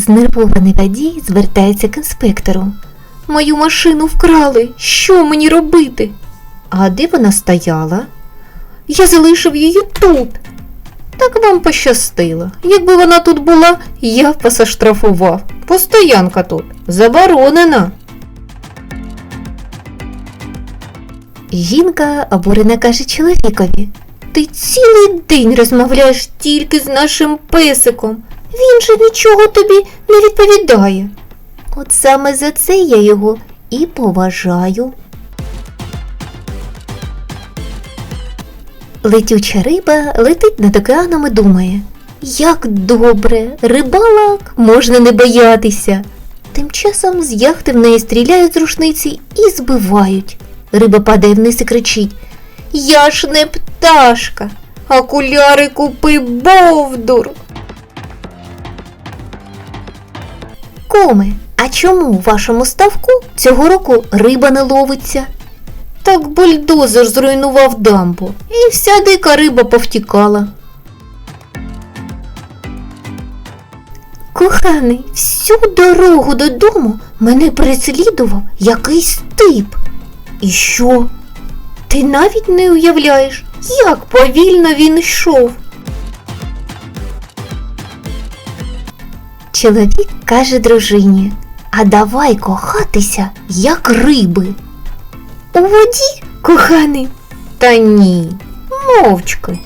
Знервований водій звертається к інспектору. Мою машину вкрали. Що мені робити? А де вона стояла? Я залишив її тут. Так вам пощастило. Якби вона тут була, я б вас оштрафував. Постоянка тут заборонена. Жінка обурена каже чоловікові. Ти цілий день розмовляєш тільки з нашим песиком. Він же нічого тобі не відповідає. От саме за це я його і поважаю. Летюча риба летить над океаном і думає, як добре, рибалок можна не боятися. Тим часом з яхти в неї стріляють з рушниці і збивають. Риба падає вниз і кричить Я ж не пташка, окуляри купи бовдур. Коми, а чому у вашому ставку цього року риба не ловиться? Так бульдозер зруйнував дамбу, і вся дика риба повтікала. Коханий, всю дорогу додому мене переслідував якийсь тип. І що? Ти навіть не уявляєш, як повільно він йшов. Чоловік каже дружині, а давай кохатися, як риби. У воді, коханий? Та ні, мовчки.